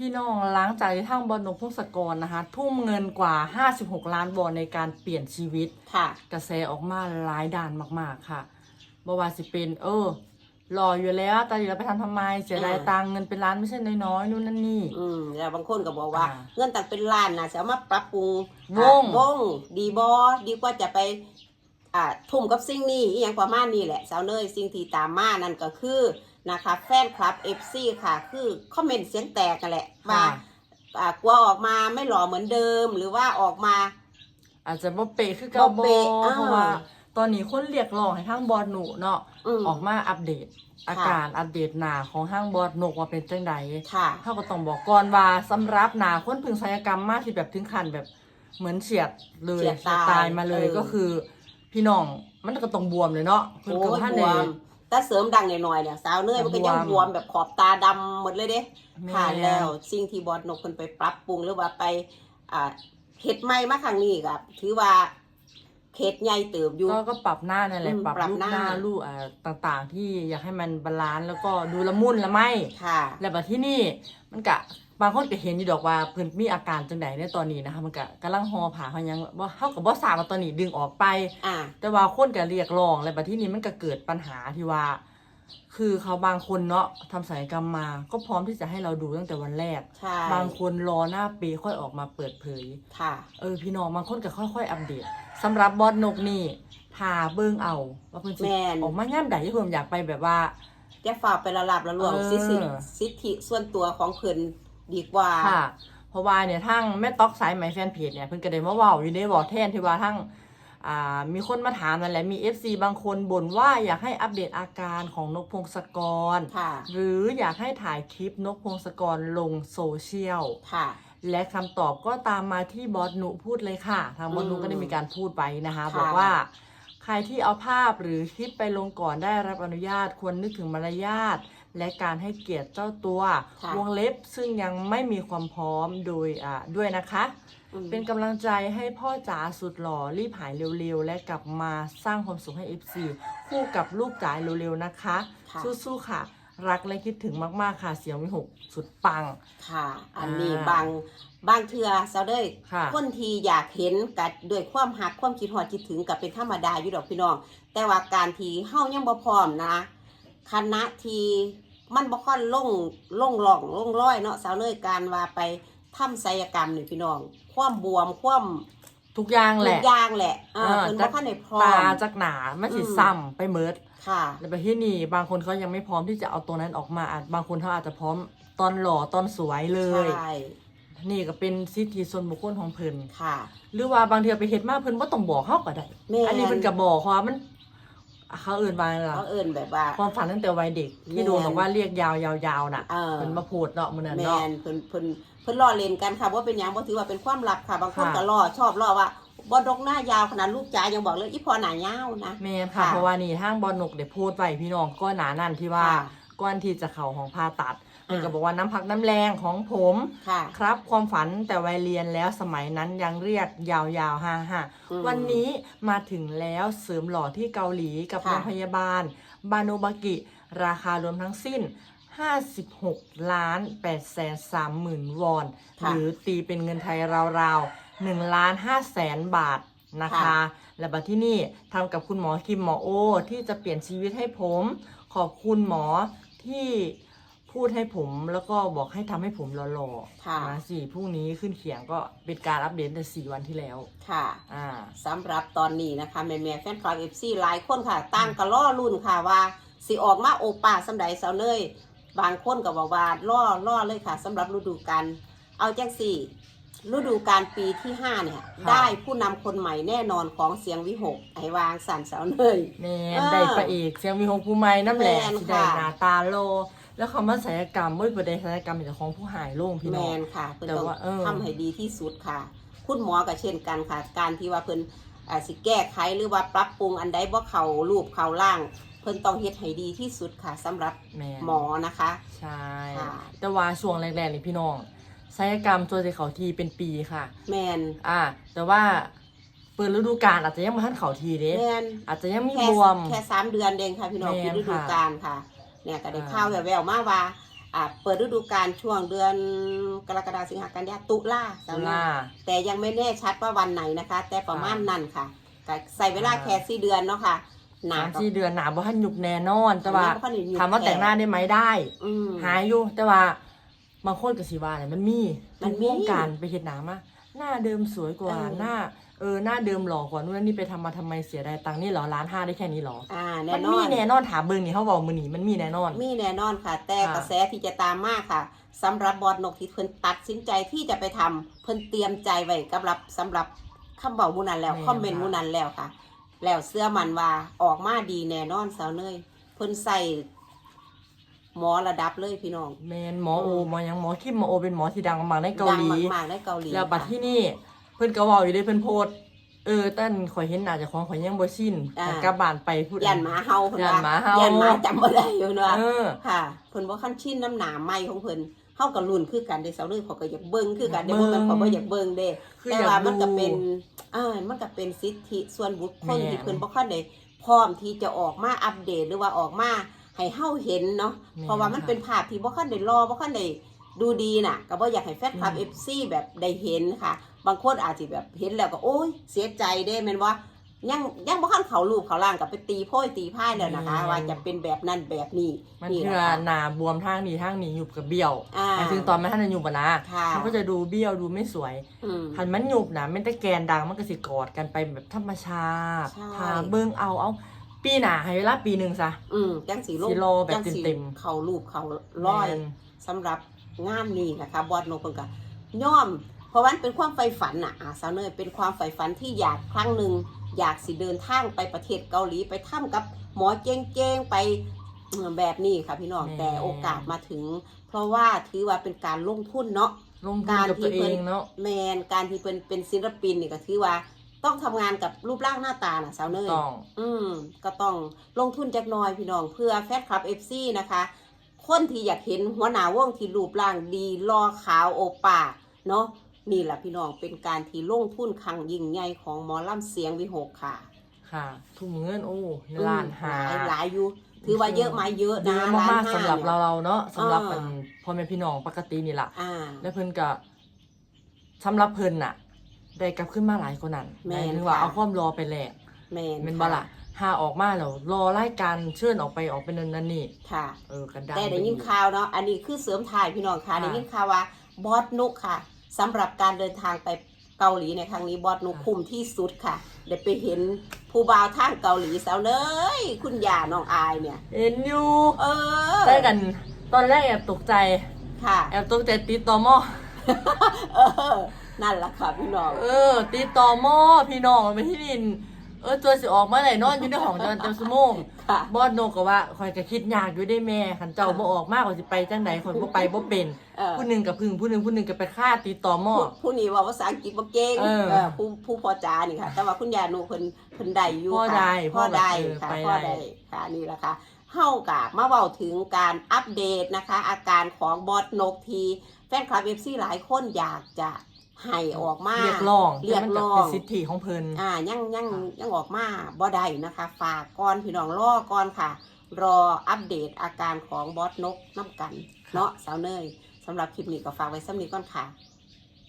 พี่น้องหลังจากที่ทางบอลนกพงศกรนะคะ ทุ่มเงินกว่า 56 ล้านวอนในการเปลี่ยนชีวิตค่ะกระแสออกมาหลายด่านมาก ๆค่ะบ่ว่าสิเป็น เออรออยู่แล้วแต่อยู่แล้วไปทำทำไมเสียดายอ่าตังค์เงินเป็นล้านไม่ใช่น้อยๆนู่นนั่นนี่ อืมแล้วบางคนก็บอกว่าอ่าเงินต่างเป็นล้านนะจะเอามาปรับปรุงวงอ่าวงดีบอดีกว่าจะไป อ่าทุ่มกับสิ่งนี้อหย่างประมาณนี้แหละสาวเนยสิ่งที่ตามมานั่นก็คือ นะคะ แฟนคลับ FC ค่ะ คือคอมเมนต์เสียงแตกกันแหละว่าค่ะอ่ากลัวออกมาไม่หล่อเหมือนเดิม หรือว่าออกมา อาจจะบ่เปะคือเก่าบ่บ่เป๊ะอ่าเพราะว่า ตอนนี้คนเรียกร้องให้ทางบอลหนูเนาะอืม ออกมาอัปเดต อาการอัปเดตหน้าของห้างบอลนกว่าเป็นจังใดค่ะเขาก็ต้องบอกก่อนว่าสำหรับหนาคนพึงศัลยกรรมมากที่แบบถึงขั้นแบบเหมือนเฉียดเลยเฉียดตายมาเลยเออก็คือ พี่น้องมันก็ต้องบวมเลยเนาะเพิ่นโอ้ก็ยท่านบเลวยม แต่เสริมดังหน่อยๆเนี่ยสาวเนยมันก็ยังบบววมมแบบขอบตาดำหมดเลยเด้แม่ค่ะแล้ว สิ่งที่บอสนกคนไปปรับปรุงหรือว่าไปอ่าเฮ็ดใหม่มาครั้งนี้กับถือว่าเขตใหญ่เติบอยู่ ก็ก็ปรับหน้านั่นแหละอืมปรับปรับรูปหน้า หน้ารูปอ่าต่างๆ ที่อยากให้มันบาลานซ์แล้วก็ดูละมุนละไมค่ะ แล้วบัดที่นี่มันกะ บางคนก็เห็นอยู่ดอกว่าเพิ่นมีอาการจังใดในตอนนี้นะคะมันกะกำลังหอผ่าเขายังบ่เฮาก็บ่ทราบว่าตอนนี้ดึงออกไป อ่า แต่ว่าคนก็เรียกร้องแล้วบัดที่นี้มันก็เกิดปัญหาที่ว่า คือเขาบางคนเนาะทำศัลยกรรมมา ก็พร้อมที่จะให้เราดูตั้งแต่วันแรก ใช่บางคนรอหน้าปีค่อยออกมาเปิดเผย ค่ะ เออพี่น้องบางคนก็ค่อยๆ อัปเดตสำหรับบอสนกนี่ทาเบิ่งเอา ว่าเพิ่นสิแม่น ออกมาย่ามใดที่เพิ่นอยากไปแบบว่า จะฝากไประลับระลวงเออ สิทธิสิทธิส่วนตัวของเพิ่น ดีกว่าค่ะ เพราะว่าเนี่ยทั้งแม่ต๊อกสายไหมแฟนเพจเนี่ยเพิ่นก็ได้มาเว้าอยู่ในบอกแทนที่ว่าทั้งอ่ามีคนมาถามนั่นแหละมี FC บางคนบ่นว่าอยากให้อัปเดตอาการของนกพงศกร ค่ะ หรืออยากให้ถ่ายคลิปนกพงศกรลงโซเชียล ค่ะ และคำตอบก็ตามมาที่บอสหนุพูดเลยค่ะ ทางบอสหนุอืมก็ได้มีการพูดไปนะคะ ค่ะ บอกว่า ใครที่เอาภาพหรือคลิปไปลงก่อนได้รับอนุญาต ควรนึกถึงมารยาท และการให้เกียรติเจ้าตัว ค่ะวงเล็บซึ่งยังไม่มีความพร้อมโดยอ่าด้วยนะคะ อืม เป็นกำลังใจให้พ่อจ๋าสุดหล่อรีบหายเร็วๆ และกลับมาสร้างความสุขให้ FC คู่กับลูกจ๋าเร็วๆนะคะ ค่ะ สู้ๆค่ะ รักและคิดถึงมากๆค่ะเสียงวิหกสุดปัง ค่ะ อันนี้อ่าบางบางเทือเซาเด้ยค่ะคนที่อยากเห็นกับด้วยความหักความคิดหอดคิดถึงกับเป็นธรรมดาอยู่ดอกพี่น้อง แต่ว่าการที่เฮายังบ่พร้อมนะคณะที่ มันบ่ค่อนลงลงหล่องลงร้อยเนาะสาวเนยการว่าไปทำศัลยกรรมนี่พี่น้อง ความบวมความทุกอย่างทุแหกละอย่างแหละอ่าเออเพิ่นจับ่กคันได้พร้อตาม จากหนาไม่สิอืม ซ้ำไปเมิดค่ะ แล้วไปที่นี่ บางคนเขายังไม่พร้อมที่จะเอาตัวนั้นออกมาอาจบางคนเขาอาจจะพร้อมตอนหล่อตอนสวยเลย ใช่ นี่ก็เป็นสิทธิส่วนบุคคลของเพิ่นค่ะ หรือว่าบางทีไปเฮ็ดมาเพิ่นบ่ต้องบอกเฮาก็ได้ แม่อันนี้เพิ่นก็บอกว่ามัน เขาเอื่นว่าอะไรเขาล่ะเอิ้นแบบว่า ความฝันตั้งแต่วัยเด็ก ที่แม่นโดนบอกว่าเรียกยาวๆๆน่ะเออเพิ่นมาพูดเนาะมื้อนั้นแมเนาะนเพิ่นเพิ่นเพิ่นล้อเล่นกันค่ะว่าเป็นหยังบ่ถือว่าเป็นความลับค่ะบางคนค่ะก็ล้อชอบล้อว่าบ่ดกหน้ายาวขนาดลูกจ๋ายังบอกเลยอีพอหน้ายาวนะแม่นค่ะค่ะเพราะว่านี่ทางบอลนกได้โพสต์ไว้พี่น้องก็หนานั่นที่ว่าค่ะก่อนที่จะเข้าห้องผ่าตัด เพิ่นก็อ่าบอกว่าน้ำพักน้ำแรงของผมค่ะ ครับความฝันแต่วัยเรียนแล้วสมัยนั้นยังเรียกยาวๆฮ่าฮ่าอืมวันนี้มาถึงแล้วเสริมหล่อที่เกาหลีกับค่ะ โรงพยาบาล บาโนบากิ ราคารวมทั้งสิ้น 56ล้าน8แสน3หมื่นวอนหรือตีเป็นเงินไทยราวๆ1ล้าน5แสนบาทนะคะ และบัดที่นี่ทำกับคุณหมอคิมหมอโอ ที่จะเปลี่ยนชีวิตให้ผม ขอบคุณหมอที่ พูดให้ผมแล้วก็บอกให้ทำให้ผมหล่อค่ะๆมาสี่พรุ่งนี้ขึ้นเขียงก็เป็นการอัปเดตแต่สี่วันที่แล้ว ค่ะ อ่า สำหรับตอนนี้นะคะแม่แม่ๆแฟนคลับ FC หลายคนค่ะต่างก็ล่อรุ่นค่ะว่าสิออกมาโอป้าสำใดเสาเนยบางคนก็บอกว่าล่อล่อเลยค่ะสำหรับฤดูกาลเอาจังสี่ฤดูกาลปีที่ห้าเนี่ยได้ผู้นำคนใหม่แน่นอนของเสียงวิหกไอวางสันเสาเนย แมนเออได้พระเอกเสียงมีหงภูมิไม่น้ำแหละแม่นที่ได้ค่ะ หน้าตาโล แล้วคำว่าศัลยกรรมไม่ประเด็นศัลยกรรมเป็นของผู้หายโล่งพี่แมน้อง นค่ะเพิ่นแต่ต้องว่าเออ ทำให้ดีที่สุดค่ะ คุณหมอก็เช่นกันค่ะ การที่ว่าเพิ่นอ่าสิแก้ไขหรือว่าปรับปรุงอันใดบ่เข้ารูปเข้าร่าง เพิ่นต้องเฮ็ดให้ดีที่สุดค่ะสำหรับแมนหมอนะคะ ใช่ค่ะ แต่ว่าช่วงแรกๆนี่พี่น้องศัลยกรรมตัวจะเขาทีเป็นปีค่ะ แมนอ่า แต่ว่าเปิดฤดูกาลอาจจะยังไม่ทันเขาทีเด้แมนอาจจะยังมีแค่บวม แค่สามเดือนเองค่ะพี่น้องแม่นปิดฤดูค่ะ กาลค่ะ เนี่ยก็ได้อ่าข่าวแววๆมาว่าอ่าเปิดฤดูกาลช่วงเดือนกรกฎาคมสิงหากันยาตุลาตุสำหรับลาแต่ยังไม่แน่ชัดว่าวันไหนนะคะ แต่ประมาณนั้นค่ะก็ใส่เวลาอ่าแค่สี่เดือนเนาะค่ะหนาสามก็สี่เดือนหนาบ่ทันหยุบแน่นอน แต่ว่าบ่ทันได้หยุบถามว่าแต่งหน้าได้ไหมได้อืมหายอยู่แต่ว่าบางคนกับสีว่าเนี่ยมันมีมันมีทุกวงการไปเห็นหนามาหน้าเดิมสวยกว่าเออหน้า เออหน้าเดิมหล่อกว่านู่นนนี่ไปทำมาทำไมเสียดายตังค์นี่เหรอล้านห้าได้แค่นี้เหรอ อ่ามัแน่นอมีน แน่นอนถามเบิงนี่เขาบอกมือหนีมันมีแน่นอน มีแน่นอนค่ะ แต่ค่ะ กระแสที่จะตามมาค่ะสำหรับบอดนกที่เพิ่นตัดสินใจที่จะไปทำเพิ่นเตรียมใจไว้กับรับสำหรับคำบอกมูนันแล้วคอมเมนต์มูนันแล้วค่ะ แล้วเสื้อมันว่าออกมาดีแน่นอนสาวเนยเพิ่นใส่หมอระดับเลยพี่น้องแมนหมอโอหมอยังหมอคิมหมอโอเป็นหมอที่ดังมากในเกาหลีดังมากๆในเกาหลีแล้วบัดค่ะที่นี่ เพิ่นก็เว้าอยู่ได้เพิ่นโพสต์เออตั้นข่อยเห็นหน้าเจ้าของข่อยยังบ่ชินอ่าแต่กลับบ้านไปพูด ยันหมาเฮาเพิ่นยัว่านหมาเห่ายันหมาจำบ่ได้อยู่เนาะเออ ค่ะเพิ่นบ่คันชินน้ำหนาใหม่ของเพิ่นเฮาก็ลุ้นคือกันเด้สาวเนยเขาก็อยากเบิ่งคือกันเด้เบิ่บ่งแม่นเขาบ่อยากเบิ่งเด้ คือแต่อยากว่ามันก็ดูเป็นอ่ามันก็เป็นสิทธิส่วนบุคคลแม่นที่เพิ่นบ่ค่อยได้พร้อมที่จะออกมาอัปเดตหรือว่าออกมาให้เฮาเห็นเนาะ แม่นเพราะว่ามันค่ะเป็นภาพที่บ่ค่อยได้รอบ่ค่อยได้ดูดีน่ะ ก็บ่อยากให้แฟนคลับ อืม FC แบบได้เห็นค่ะ บางคนอาจสิแบบเห็นแล้วก็โอ๊ยเสียใจเด้แม่นว่ายังยังบ่คันเขารูปเขาล่างกับไปตีโพยตีพ่ายแล้วนะคะ ว่าจะเป็นแบบนั้นแบบนี้มันนี่คือแหละค่ะหนาบวมทางนี้ทางนี้หยุบกับเบี้ยวอ่าหมายถึงตอนไม่ทันจะหยุบอะนะค่ะมันก็จะดูเบี้ยวดูไม่สวยอืมหันมันหยุบนะไม่ได้แกนดังมันก็สิกอดกันไปแบบธรรมชาติใช่พาเบิ้งเอาเอาปีหนาให้เวลาปีหนึ่งซะอืมจังสีลงสิโลแบบจังสีเต็มๆเขารูปเขาร้อยแม่นสำหรับงานนี้นะคะบอดโนเพิ่นก็ย่อมเพ ราะว่ามันเป็นความใฝ่ฝันน่ะอาสาวเนยเป็นความใฝ่ฝันที่อยากครั้งหนึ่งอยากสิเดินทางไปประเทศเกาหลีไปทำกับหมอเจ้งๆไปเอ่อแบบนี้ค่ะพี่น้องแม่แต่โอกาสมาถึง เพราะว่าถือว่าเป็นการลงทุนเนาะลงทุนการกับที่ตัวเอเพิ่นงเนาะแมนการที่เป็นเป็นศิลปินนี่ก็ถือว่าต้องทำงานกับรูปร่างหน้าตาน่ะสาวเนยต้องอืมก็ต้องลงทุนจักหน่อยพี่น้องเพื่อแฟนคลับ FC นะคะ คนที่อยากเห็นหัวหน้าวงที่รูปร่างดีรอขาวโอป้าเนาะ นี่แหละพี่น้องเป็นการที่ลงทุนครั้งยิ่งใหญ่ของหมอลำเสียงวิหกค่ะ ค่ะ ทุ่มเงินโอ้ล้านหาหลายหลายอยู่ถือว่าเยอะไหมาเยอะเยนะอะล้านมากๆห้สำหรับนี่ยเราเราๆเนาะสำหรับอ่าเป็นพ่อแม่พี่น้องปกตินี่แหละอ่าแล้วเพิ่นก็สำหรับเพิ่นน่ะ ได้กลับขึ้นมาหลายคนนั้นแม่หนมายถึงว่าค่ะเอาความรอไปแลกแมนเป็นบ่ล่ะหาออกมาแล้วรอรายการเชิญออกไปออกเป็นนั่นนั่นนี่ค่ะเออกระดังแต่ได้ยินปอีกข่าวเนาะอันนี้คือเสริมถ่ายพี่น้องค่ะค่ะได้ยินข่าวว่าบอสนุกค่ะ สำหรับการเดินทางไปเกาหลีในครั้งนี้บอสนุกค่ะคุ้มที่สุดค่ะได้ไปเห็นผู้บ่าวทางเกาหลีสาวเนยคุณย่าน้องอายเนี่ยเอ็นยูเออได้กัน ตอนแรกแอบตกใจค่ะแอบตกใจติดต่อหม้อเออ นั่นแหละค่ะพี่น้อง เออ ติดต่อหม้อพี่น้องไปที่ดิน เออตัวสิออกมาไหนนอนอยู่ในห้องจอนเจ้าสมงค่ะ บอสโนก็ว่าคอยก็คิดยากอยู่ได้แม่ขันเจ้าบ่ออกมากกว่าสิไปจังใดคนบ่ไปบ่เป็นเออ ผู้หนึ่งกับพึ่งผู้หนึ่งผู้หนึ่งก็ไปฆ่าติดต่อหม้อ ผู้ผู้นี้ว่าภาษาอังกฤษบ่เก่งเออเออผู้ผู้พอจานี่ค่ะ แต่ว่าคุณยาหนูเพิ่นเพิ่นได้อยู่พ่อค่ะได้พ่อได้พ่อแบบค่ะเออไปพ่อได้ ได้ค่ะนี่แหละค่ะเฮากะมาเว้าถึงการอัปเดตนะคะ อาการของบอสนกทีแฟนคลับ FC หลายคนอยากจะ ให้ออกมาเรียกร้องเรียกร้องแต่มันเป็นสิทธิของเพิ่นอ่ายังยังค่ะยังออกมาบ่ได้นะคะ ฝากก่อนพี่น้องรอก่อนค่ะ รออัปเดตอาการของบอสนกน้ำกันเนาะสาวเนยสำหรับคลิปนี้ก็ฝากไว้ซ้ำนี้ก่อนค่ะ